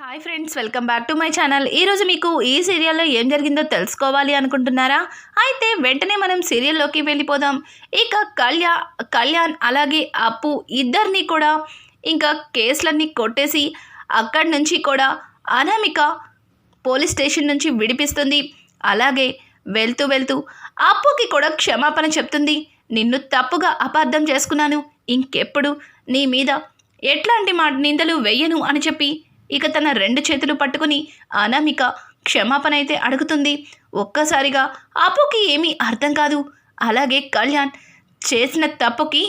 Hi friends welcome back to my channel ఈరోజు మీకు ఈ సీరియల్లో ఏం జరిగిందో తెలుసుకోవాలి అనుకుంటున్నారా? అయితే వెంటనే మనం సీరియల్లోకి వెళ్ళిపోదాం. ఇక కళ్యా కళ్యాణ్ అలాగే అప్పు ఇద్దరిని కూడా ఇంకా కేసులన్నీ కొట్టేసి అక్కడి నుంచి కూడా అనామిక పోలీస్ స్టేషన్ నుంచి విడిపిస్తుంది. అలాగే వెళ్తూ వెళ్తూ అప్పుకి కూడా క్షమాపణ చెప్తుంది. నిన్ను తప్పుగా అపార్థం చేసుకున్నాను. ఇంకెప్పుడు నీ మీద ఎట్లాంటి మా నిందలు వెయ్యను అని చెప్పి ఇక తన రెండు చేతులు పట్టుకుని అనామిక క్షమాపణ అయితే అడుగుతుంది. ఒక్కసారిగా అప్పుకి ఏమీ అర్థం కాదు. అలాగే కళ్యాణ్ చేసిన తప్పుకి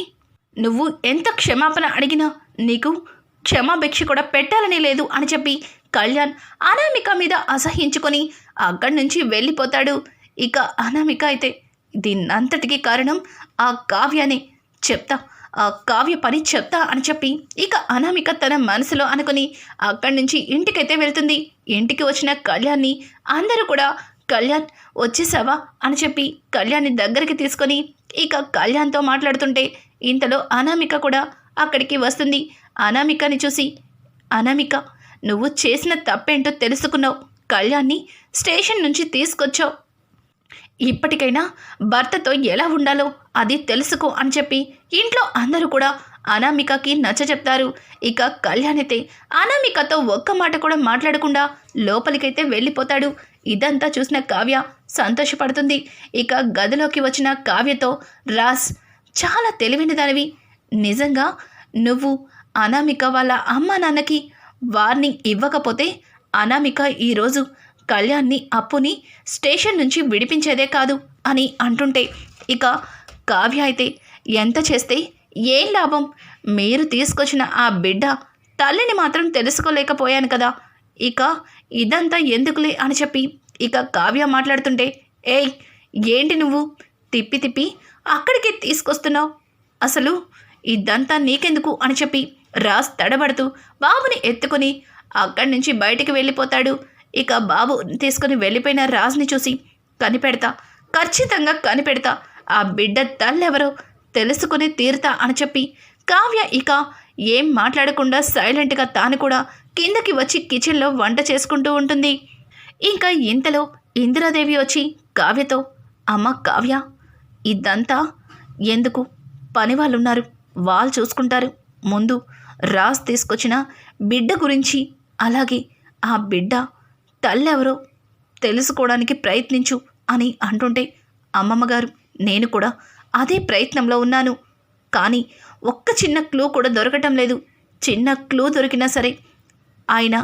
నువ్వు ఎంత క్షమాపణ అడిగినా నీకు క్షమాభిక్ష కూడా పెట్టాలని లేదు అని చెప్పి కళ్యాణ్ అనామిక మీద అసహించుకొని అక్కడి నుంచి వెళ్ళిపోతాడు. ఇక అనామిక అయితే దీన్నంతటికీ కారణం ఆ కావ్యనే చెప్తా. కావ్య పని చెప్తా అని చెప్పి ఇక అనామిక తన మనసులో అనుకుని అక్కడి నుంచి ఇంటికైతే వెళ్తుంది. ఇంటికి వచ్చిన కళ్యాణ్ని అందరూ కూడా కళ్యాణ్ వచ్చేసావా? అని చెప్పి కళ్యాణ్ని దగ్గరికి తీసుకొని ఇక కళ్యాణ్తో మాట్లాడుతుంటే ఇంతలో అనామిక కూడా అక్కడికి వస్తుంది. అనామికని చూసి అనామిక నువ్వు చేసిన తప్పేంటో తెలుసుకున్నావు. కళ్యాణ్ని స్టేషన్ నుంచి తీసుకొచ్చావు. ఇప్పటికైనా భర్తతో ఎలా ఉండాలో అది తెలుసుకో అని చెప్పి ఇంట్లో అందరూ కూడా అనామికకి నచ్చ చెప్తారు. ఇక కళ్యాణ్ అయితే అనామికతో ఒక్క మాట కూడా మాట్లాడకుండా లోపలికైతే వెళ్ళిపోతాడు. ఇదంతా చూసిన కావ్య సంతోషపడుతుంది. ఇక గదిలోకి వచ్చిన కావ్యతో రాస్ చాలా తెలివైన దానివి. నిజంగా నువ్వు అనామిక వాళ్ళ అమ్మ నాన్నకి వార్నింగ్ ఇవ్వకపోతే అనామిక ఈరోజు కళ్యాణ్ని అప్పుని స్టేషన్ నుంచి విడిపించేదే కాదు అని అంటుంటే ఇక కావ్య అయితే ఎంత చేస్తే ఏం లాభం? మీరు తీసుకొచ్చిన ఆ బిడ్డ తల్లిని మాత్రం తెలుసుకోలేకపోయాను కదా. ఇక ఇదంతా ఎందుకులే అని చెప్పి ఇక కావ్య మాట్లాడుతుంటే ఏయ్ ఏంటి నువ్వు? తిప్పి తిప్పి అక్కడికి తీసుకొస్తున్నావు? అసలు ఇదంతా నీకెందుకు అని చెప్పి రాజ్ తడబడుతూ బాబుని ఎత్తుకుని అక్కడి నుంచి బయటికి వెళ్ళిపోతాడు. ఇక బాబు తీసుకుని వెళ్ళిపోయిన రాజ్ని చూసి కనిపెడతా ఖచ్చితంగా కనిపెడతా. ఆ బిడ్డ తల్లెవరో తెలుసుకుని తీరుతా అని చెప్పి కావ్య ఇక ఏం మాట్లాడకుండా సైలెంట్గా తాను కూడా కిందకి వచ్చి కిచెన్లో వంట చేసుకుంటూ ఉంటుంది. ఇంకా ఇంతలో ఇందిరాదేవి వచ్చి కావ్యతో అమ్మ కావ్య ఇదంతా ఎందుకు? పని వాళ్ళు ఉన్నారు వాళ్ళు చూసుకుంటారు. ముందు రాజ్ తీసుకొచ్చిన బిడ్డ గురించి అలాగే ఆ బిడ్డ తల్లెవరో తెలుసుకోవడానికి ప్రయత్నించు అని అంటుంటే అమ్మమ్మ గారు నేను కూడా అదే ప్రయత్నంలో ఉన్నాను. కానీ ఒక్క చిన్న క్లూ కూడా దొరకటం లేదు. చిన్న క్లూ దొరికినా సరే ఆయన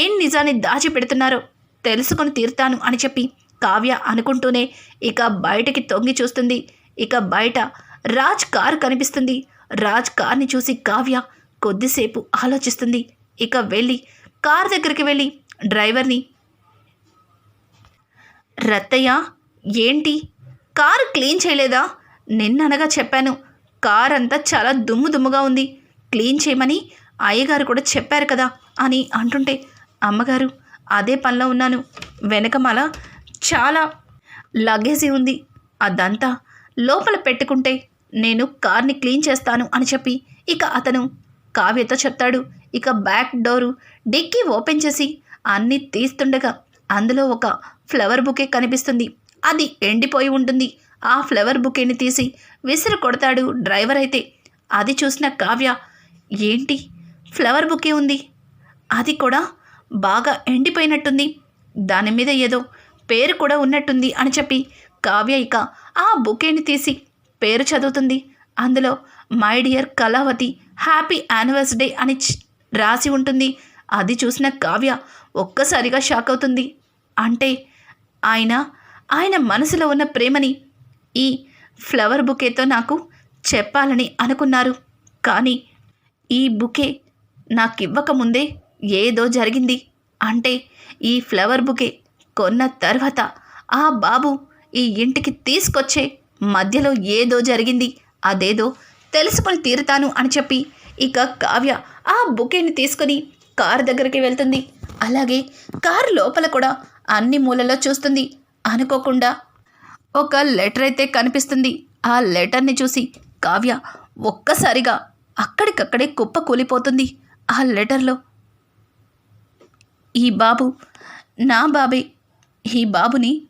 ఏం నిజాన్ని దాచిపెడుతున్నారో తెలుసుకొని తీరుతాను అని చెప్పి కావ్య అనుకుంటూనే ఇక బయటకి తొంగి చూస్తుంది. ఇక బయట రాజ్ కార్ కనిపిస్తుంది. రాజ్ కార్ని చూసి కావ్య కొద్దిసేపు ఆలోచిస్తుంది. ఇక వెళ్ళి కార్ దగ్గరికి వెళ్ళి డ్రైవర్ని. రత్తయ్య ఏంటి? కారు క్లీన్ చేయలేదా? నిన్ననగా చెప్పాను. కార్ అంతా చాలా దుమ్ము దుమ్ముగా ఉంది. క్లీన్ చేయమని అయ్యగారు కూడా చెప్పారు కదా అని అంటుంటే అమ్మగారు అదే పనిలో ఉన్నాను. వెనకమాల చాలా లగేజీ ఉంది. అదంతా లోపల పెట్టుకుంటే నేను కార్ని క్లీన్ చేస్తాను అని చెప్పి ఇక అతను కావ్యతో చెప్తాడు. ఇక బ్యాక్ డోరు డిక్కీ ఓపెన్ చేసి అన్నీ తీస్తుండగా అందులో ఒక ఫ్లవర్ బుకే కనిపిస్తుంది. అది ఎండిపోయి ఉంటుంది. ఆ ఫ్లవర్ బుకేని తీసి విసిరి కొడతాడు డ్రైవర్ అయితే. అది చూసిన కావ్య ఏంటి? ఫ్లవర్ బుకే ఉంది. అది కూడా బాగా ఎండిపోయినట్టుంది. దాని మీద ఏదో పేరు కూడా ఉన్నట్టుంది అని చెప్పి కావ్య ఇక ఆ బుకేని తీసి పేరు చదువుతుంది. అందులో my dear Kalavathi happy anniversary అని రాసి ఉంటుంది. అది చూసిన కావ్య ఒక్కసారిగా షాక్ అవుతుంది. అంటే ఆయన ఆయన మనసులో ఉన్న ప్రేమని ఈ ఫ్లవర్ బుకేతో నాకు చెప్పాలని అనుకున్నారు. కానీ ఈ బుకే నాకు ఇవ్వకముందే ఏదో జరిగింది. అంటే ఈ ఫ్లవర్ బుకే కొన్న తర్వాత ఆ బాబు ఈ ఇంటికి తీసుకొచ్చే మధ్యలో ఏదో జరిగింది. అదేదో తెలుసుకొని తీరుతాను అని చెప్పి ఇక కావ్య ఆ బుకేని తీసుకొని కారు దగ్గరికి వెళ్తుంది. అలాగే కారు లోపల కూడా అన్ని మూలలో చూస్తుంది. అనుకోకుండా ఒక లెటర్ అయితే కనిపిస్తుంది. ఆ లెటర్ని చూసి కావ్య ఒక్కసారిగా అక్కడికక్కడే కుప్ప కూలిపోతుంది. ఆ లెటర్లో ఈ బాబు నా బాబే. ఈ బాబుని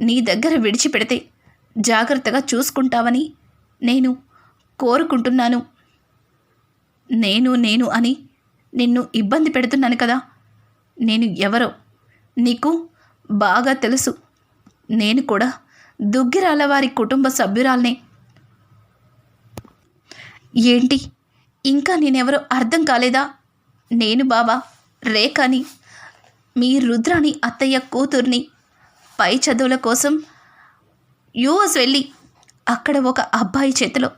నీ దగ్గర విడిచిపెడితే జాగ్రత్తగా చూసుకుంటావని నేను కోరుకుంటున్నాను. నేను నేను అని నిన్ను ఇబ్బంది పెడుతున్నాను కదా. నేను ఎవరో? నీకు బాగా తెలుసు. నేను కూడా దుగ్గిరాల వారి కుటుంబ సభ్యురాల్నే. ఏంటి? ఇంకా నేనెవరో అర్థం కాలేదా? నేను బాబా రేఖని మీ రుద్రాని అత్తయ్య కూతుర్ని. పై చదువుల కోసం యూఎస్ వెళ్ళి అక్కడ ఒక అబ్బాయి చేతిలో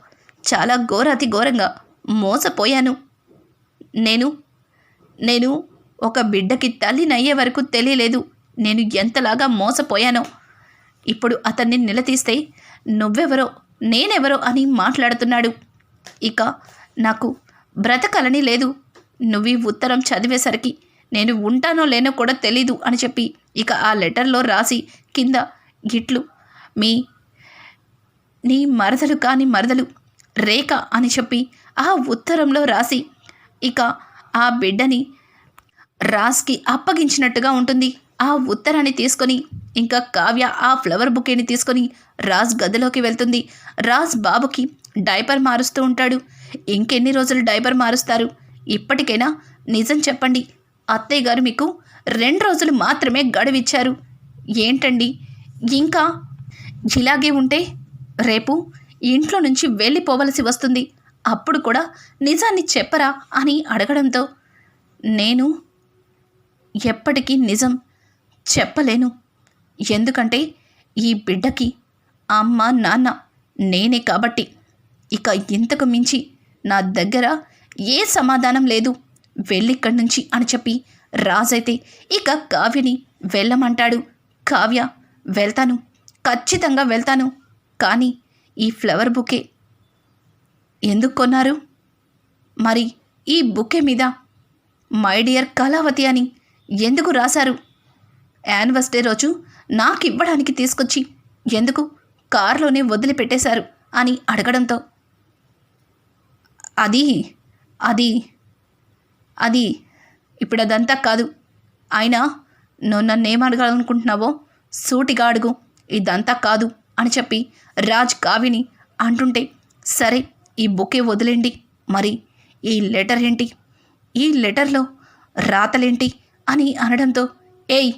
చాలా ఘోరాతి ఘోరంగా మోసపోయాను. నేను నేను ఒక బిడ్డకి తల్లినయ్యే వరకు తెలియలేదు. నేను ఎంతలాగా మోసపోయానో. ఇప్పుడు అతన్ని నిలదీస్తే నువ్వెవరో నేనెవరో అని మాట్లాడుతున్నాడు. ఇక నాకు బ్రతకాలని లేదు. నువ్వు ఉత్తరం చదివేసరికి నేను ఉంటానో లేనో కూడా తెలీదు అని చెప్పి ఇక ఆ లెటర్లో రాసి కింద గిట్లు మీ నీ మరదలు కాని మరదలు రేఖ అని చెప్పి ఆ ఉత్తరంలో రాసి ఇక ఆ బిడ్డని రాజ్కి అప్పగించినట్టుగా ఉంటుంది. ఆ ఉత్తరాన్ని తీసుకొని ఇంకా కావ్య ఆ ఫ్లవర్ బుకేని తీసుకొని రాజ్ గదిలోకి వెళ్తుంది. రాజ్ బాబుకి డైపర్ మారుస్తూ ఉంటాడు. ఇంకెన్ని రోజులు డైపర్ మారుస్తారు? ఇప్పటికైనా నిజం చెప్పండి. అత్తయ్య గారు మీకు రెండు రోజులు మాత్రమే గడువిచ్చారు. ఏంటండి? ఇంకా ఇలాగే ఉంటే రేపు ఇంట్లో నుంచి వెళ్ళిపోవలసి వస్తుంది. అప్పుడు కూడా నిజాన్ని చెప్పరా అని అడగడంతో నేను ఎప్పటికీ నిజం చెప్పలేను. ఎందుకంటే ఈ బిడ్డకి అమ్మ నాన్న నేనే కాబట్టి. ఇక ఇంతకు మించి నా దగ్గర ఏ సమాధానం లేదు. వెళ్ళిక్కడి నుంచి అని చెప్పి రాజైతే ఇక కావ్యని వెళ్ళమంటాడు. కావ్య వెళ్తాను. ఖచ్చితంగా వెళ్తాను. కానీ ఈ ఫ్లవర్ బుకే ఎందుకు కొన్నారు? మరి ఈ బుకే మీద మై డియర్ కళావతి అని ఎందుకు రాశారు? యానివర్సరీ రోజు నాకు ఇవ్వడానికి తీసుకొచ్చి ఎందుకు కారులోనే వదిలిపెట్టేశారు అని అడగడంతో. అది అది అది ఇప్పుడు అదంతా కాదు. అయినా నువ్వు నన్ను అడగాలనుకుంటున్నావో సూటిగా అడుగు. ఇదంతా కాదు అని చెప్పి రాజ్ కావిని అంటుంటే సరే ఈ బుకే వదిలేండి. మరి ఈ లెటర్ ఏంటి? ఈ లెటర్లో రాతలేంటి? అని అనడంతో ఏయ్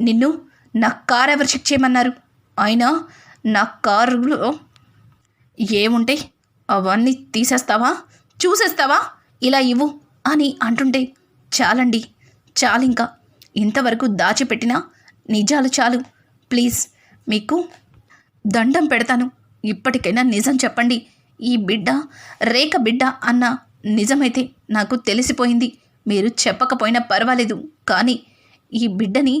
నిన్ను నా కారు ఎవరు చెక్ చేయమన్నారు? అయినా నా కారులో ఏముంటే అవన్నీ తీసేస్తావా? చూసేస్తావా? ఇలా ఇవ్వు అని అంటుంటే చాలండి చాలింకా ఇంతవరకు దాచిపెట్టిన నిజాలు చాలు. ప్లీజ్ మీకు దండం పెడతాను. ఇప్పటికైనా నిజం చెప్పండి. ఈ బిడ్డ రేఖ బిడ్డ అన్న నిజమైతే నాకు తెలిసిపోయింది. మీరు చెప్పకపోయినా పర్వాలేదు కానీ ఈ బిడ్డని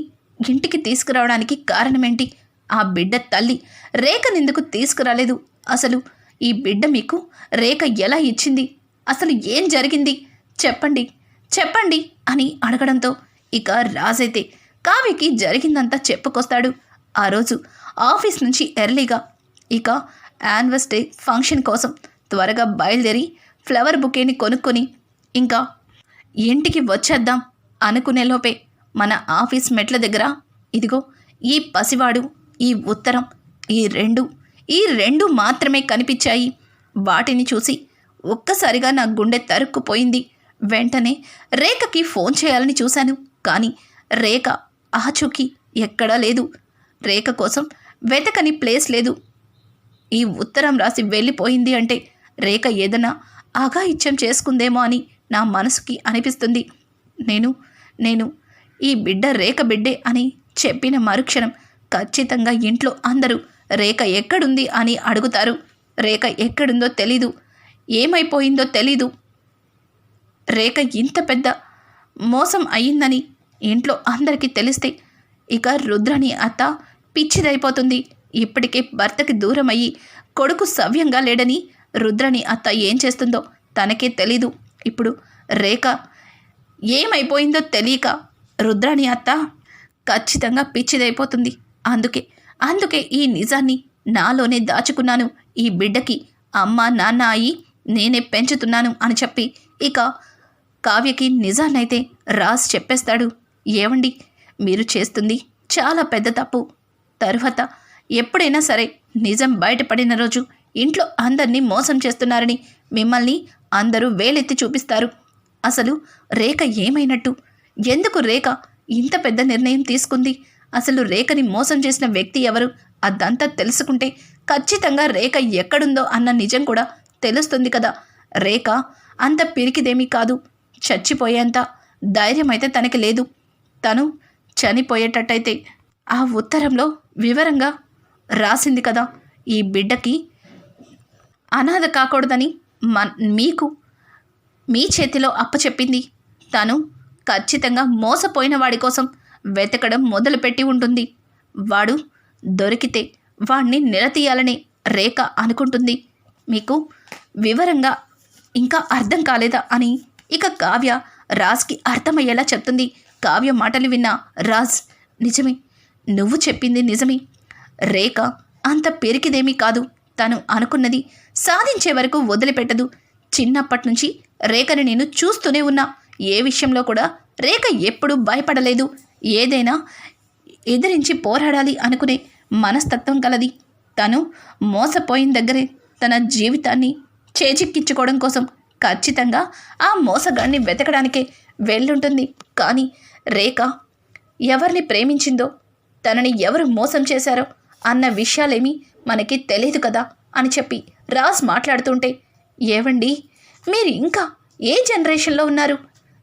ఇంటికి తీసుకురావడానికి కారణమేంటి? ఆ బిడ్డ తల్లి రేఖనెందుకు తీసుకురాలేదు? అసలు ఈ బిడ్డ మీకు రేఖ ఎలా ఇచ్చింది? అసలు ఏం జరిగింది? చెప్పండి చెప్పండి అని అడగడంతో ఇక రాజైతే కావ్యకి జరిగిందంతా చెప్పుకొస్తాడు. ఆ రోజు ఆఫీస్ నుంచి ఎర్లీగా ఇక యాన్వర్స్ డే ఫంక్షన్ కోసం త్వరగా బయలుదేరి ఫ్లవర్ బుకేని కొనుక్కొని ఇంకా ఇంటికి వచ్చేద్దాం అనుకునే లోపే మన ఆఫీస్ మెట్ల దగ్గర ఇదిగో ఈ పసివాడు ఈ ఉత్తరం ఈ రెండు ఈ రెండు మాత్రమే కనిపించాయి. వాటిని చూసి ఒక్కసారిగా నా గుండె తరుక్కుపోయింది. వెంటనే రేఖకి ఫోన్ చేయాలని చూశాను. కానీ రేఖ ఆచూకీ ఎక్కడా లేదు. రేఖ కోసం వెతకని ప్లేస్ లేదు. ఈ ఉత్తరం రాసి వెళ్ళిపోయింది అంటే రేఖ ఏదైనా అఘాయిత్యం చేసుకుందేమో అని నా మనసుకి అనిపిస్తుంది. నేను నేను ఈ బిడ్డ రేఖ బిడ్డే అని చెప్పిన మరుక్షణం ఖచ్చితంగా ఇంట్లో అందరూ రేఖ ఎక్కడుంది అని అడుగుతారు. రేఖ ఎక్కడుందో తెలీదు. ఏమైపోయిందో తెలీదు. రేఖ ఇంత పెద్ద మోసం అయ్యిందని ఇంట్లో అందరికీ తెలిస్తే ఇక రుద్రని అత్త పిచ్చిదైపోతుంది. ఇప్పటికే భర్తకి దూరం అయ్యి కొడుకు సవ్యంగా లేడని రుద్రని అత్త ఏం చేస్తుందో తనకే తెలీదు. ఇప్పుడు రేఖ ఏమైపోయిందో తెలియక రుద్రాని అత్త ఖచ్చితంగా పిచ్చిదైపోతుంది. అందుకే అందుకే ఈ నిజాన్ని నాలోనే దాచుకున్నాను. ఈ బిడ్డకి అమ్మ నాన్న అయి నేనే పెంచుతున్నాను అని చెప్పి ఇక కావ్యకి నిజాన్నైతే రాజ్ చెప్పేస్తాడు. ఏవండి మీరు చేస్తుంది చాలా పెద్ద తప్పు. తరువాత ఎప్పుడైనా సరే నిజం బయటపడిన రోజు ఇంట్లో అందరినీ మోసం చేస్తున్నారని మిమ్మల్ని అందరూ వేలెత్తి చూపిస్తారు. అసలు రేఖ ఏమైనట్టు? ఎందుకు రేఖ ఇంత పెద్ద నిర్ణయం తీసుకుంది? అసలు రేఖని మోసం చేసిన వ్యక్తి ఎవరు? అదంతా తెలుసుకుంటే ఖచ్చితంగా రేఖ ఎక్కడుందో అన్న నిజం కూడా తెలుస్తుంది కదా. రేఖ అంత పిరికిదేమీ కాదు. చచ్చిపోయేంత ధైర్యం అయితే తనకి లేదు. తను చనిపోయేటట్టయితే ఆ ఉత్తరంలో వివరంగా రాసింది కదా. ఈ బిడ్డకి అనాథ కాకూడదని మీకు మీ చేతిలో అప్పచెప్పింది తను ఖచ్చితంగా మోసపోయిన వాడి కోసం వెతకడం మొదలుపెట్టి ఉంటుంది. వాడు దొరికితే వాణ్ణి నిలతీయాలని రేఖ అనుకుంటుంది. మీకు వివరంగా ఇంకా అర్థం కాలేదా అని ఇక కావ్య రాజ్కి అర్థమయ్యేలా చెప్తుంది. కావ్య మాటలు విన్న రాజ్ నిజమే నువ్వు చెప్పింది నిజమే. రేఖ అంత పెరికిదేమీ కాదు. తను అనుకున్నది సాధించే వరకు వదిలిపెట్టదు. చిన్నప్పటి నుంచి రేఖని నేను చూస్తూనే ఉన్నా. ఏ విషయంలో కూడా రేఖ ఎప్పుడూ భయపడలేదు. ఏదైనా ఎదిరించి పోరాడాలి అనుకునే మనస్తత్వం కలది. తను మోసపోయిన దగ్గరే తన జీవితాన్ని చేజిక్కించుకోవడం కోసం ఖచ్చితంగా ఆ మోసగాన్ని వెతకడానికే వెళ్ళుంటుంది. కానీ రేఖ ఎవరిని ప్రేమించిందో తనని ఎవరు మోసం చేశారో అన్న విషయాలేమీ మనకి తెలియదు కదా అని చెప్పి రాజ్ మాట్లాడుతుంటే ఏవండి మీరు ఇంకా ఏ జనరేషన్లో ఉన్నారు?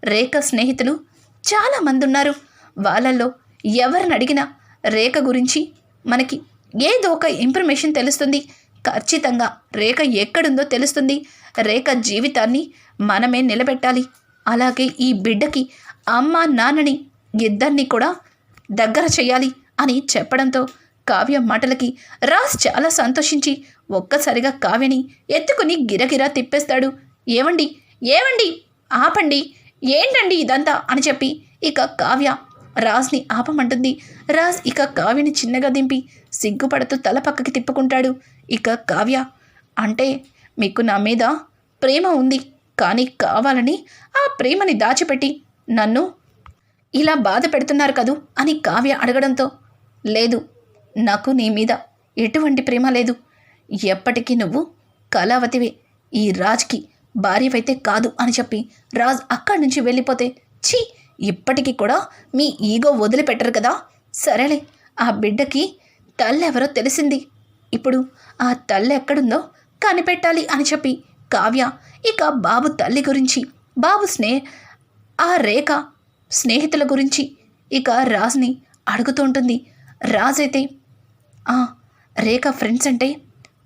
రేఖ స్నేహితులు చాలామంది ఉన్నారు వాళ్ళల్లో ఎవరిని అడిగినా రేఖ గురించి మనకి ఏదో ఒక ఇన్ఫర్మేషన్ తెలుస్తుంది. ఖచ్చితంగా రేఖ ఎక్కడుందో తెలుస్తుంది. రేఖ జీవితాన్ని మనమే నిలబెట్టాలి. అలాగే ఈ బిడ్డకి అమ్మ నాన్నని ఇద్దరిని కూడా దగ్గర చేయాలి అని చెప్పడంతో కావ్య మాటలకి రాజ్ చాలా సంతోషించి ఒక్కసారిగా కావ్యని ఎత్తుకుని గిరగిరా తిప్పేస్తాడు. ఏవండి? ఏవండి? ఆపండి. ఏంటండి ఇదంతా? అని చెప్పి ఇక కావ్య రాజ్ని ఆపమంటుంది. రాజ్ ఇక కావ్యని చిన్నగా దింపి సిగ్గుపడుతూ తల పక్కకి తిప్పుకుంటాడు. ఇక కావ్య అంటే మీకు నా మీద ప్రేమ ఉంది కానీ కావాలని ఆ ప్రేమని దాచిపెట్టి నన్ను ఇలా బాధ పెడుతున్నారు కదూ అని కావ్య అడగడంతో లేదు నాకు నీ మీద ఎటువంటి ప్రేమ లేదు. ఎప్పటికీ నువ్వు కళావతివే. ఈ రాజ్కి భార్యవైతే కాదు అని చెప్పి రాజ్ అక్కడి నుంచి వెళ్ళిపోతే ఛీ! ఇప్పటికీ కూడా మీ ఈగో వదిలిపెట్టరు కదా? సరేలే ఆ బిడ్డకి తల్లెవరో తెలిసింది. ఇప్పుడు ఆ తల్లి ఎక్కడుందో కనిపెట్టాలి అని చెప్పి కావ్య ఇక బాబు తల్లి గురించి బాబు స్నే ఆ రేఖ స్నేహితుల గురించి ఇక రాజ్ని అడుగుతూ ఉంటుంది. రాజ్ అయితే "ఆ, రేఖ ఫ్రెండ్స్ అంటే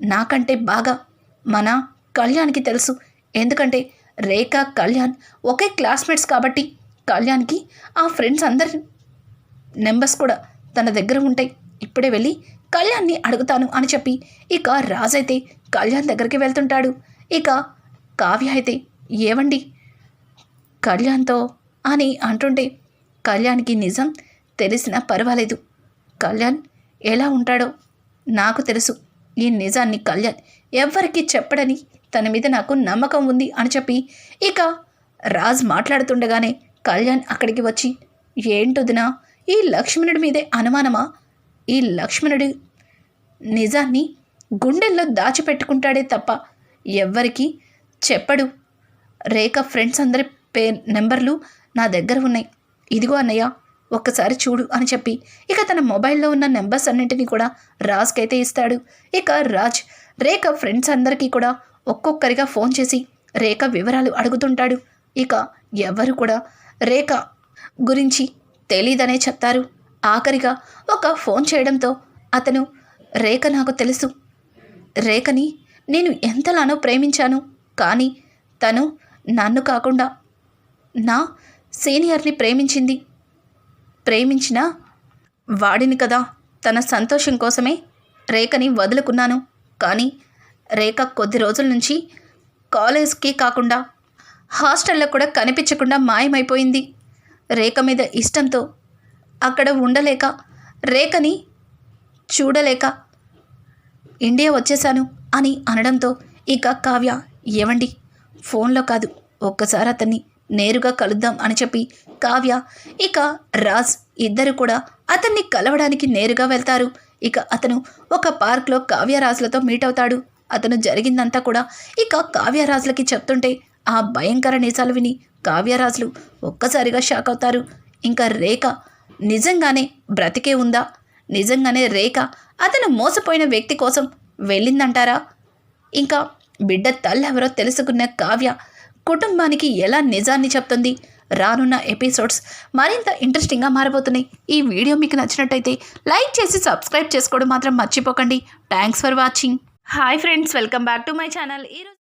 నాకంటే బాగా మన కళ్యాణ్కి తెలుసు. ఎందుకంటే రేఖ కళ్యాణ్ ఒకే క్లాస్మేట్స్ కాబట్టి కళ్యాణ్కి ఆ ఫ్రెండ్స్ అందరి నెంబర్స్ కూడా తన దగ్గర ఉంటాయి. ఇప్పుడే వెళ్ళి కళ్యాణ్ని అడుగుతాను అని చెప్పి ఇక రాజ్ అయితే కళ్యాణ్ దగ్గరికి వెళ్తుంటాడు. ఇక కావ్య అయితే ఏవండి? కళ్యాణ్తో అని అంటుంటే కళ్యాణ్కి నిజం తెలిసినా పర్వాలేదు. కళ్యాణ్ ఎలా ఉంటాడో నాకు తెలుసు. ఈ నిజాన్ని కళ్యాణ్ ఎవ్వరికీ చెప్పడని తన మీద నాకు నమ్మకం ఉంది అని చెప్పి ఇక రాజ్ మాట్లాడుతుండగానే కళ్యాణ్ అక్కడికి వచ్చి ఏంటొదినా ఈ లక్ష్మణుడి మీదే అనుమానమా? ఈ లక్ష్మణుడి నిజాన్ని గుండెల్లో దాచిపెట్టుకుంటాడే తప్ప ఎవ్వరికీ చెప్పడు. రేఖ ఫ్రెండ్స్ అందరి పే నెంబర్లు నా దగ్గర ఉన్నాయి. ఇదిగో అన్నయ్య ఒక్కసారి చూడు అని చెప్పి ఇక తన మొబైల్లో ఉన్న నెంబర్స్ అన్నింటినీ కూడా రాజ్కైతే ఇస్తాడు. ఇక రాజ్ రేఖ ఫ్రెండ్స్ అందరికీ కూడా ఒక్కొక్కరిగా ఫోన్ చేసి రేఖ వివరాలు అడుగుతుంటాడు. ఇక ఎవరు కూడా రేఖ గురించి తెలీదనే చెప్తారు. ఆఖరిగా ఒక ఫోన్ చేయడంతో అతను రేఖ నాకు తెలుసు. రేఖని నేను ఎంతలానో ప్రేమించాను కానీ తను నన్ను కాకుండా నా సీనియర్ని ప్రేమించింది. ప్రేమించిన వాడిని కదా తన సంతోషం కోసమే రేఖని వదులుకున్నాను. కానీ రేఖ కొద్ది రోజుల నుంచి కాలేజ్కి కాకుండా హాస్టల్లో కూడా కనిపించకుండా మాయమైపోయింది. రేఖ మీద ఇష్టంతో అక్కడ ఉండలేక రేఖని చూడలేక ఇండియా వచ్చేశాను అని అనడంతో ఇక కావ్య ఏవండి? ఫోన్లో కాదు ఒక్కసారి అతన్ని నేరుగా కలుద్దాం అని చెప్పి కావ్య ఇక రాజ్ ఇద్దరు కూడా అతన్ని కలవడానికి నేరుగా వెళ్తారు. ఇక అతను ఒక పార్క్లో కావ్యరాజులతో మీట్ అవుతాడు. అతను జరిగిందంతా కూడా ఇక కావ్యరాజులకి చెప్తుంటే ఆ భయంకర నిజాలు విని కావ్యరాజులు ఒక్కసారిగా షాక్ అవుతారు. ఇంకా రేఖ నిజంగానే బ్రతికే ఉందా? నిజంగానే రేఖ అతను మోసపోయిన వ్యక్తి కోసం వెళ్ళిందంటారా? ఇంకా బిడ్డ తల్లెవరో తెలుసుకున్న కావ్య కుటుంబానికి ఎలా నిజాన్ని చెప్తుంది? రానున్న ఎపిసోడ్స్ మరింత ఇంట్రెస్టింగ్గా మారబోతున్నాయి. ఈ వీడియో మీకు నచ్చినట్టయితే లైక్ చేసి సబ్స్క్రైబ్ చేసుకోవడం మాత్రం మర్చిపోకండి. Thanks for watching. Hi friends welcome back to my channel. ఈరోజు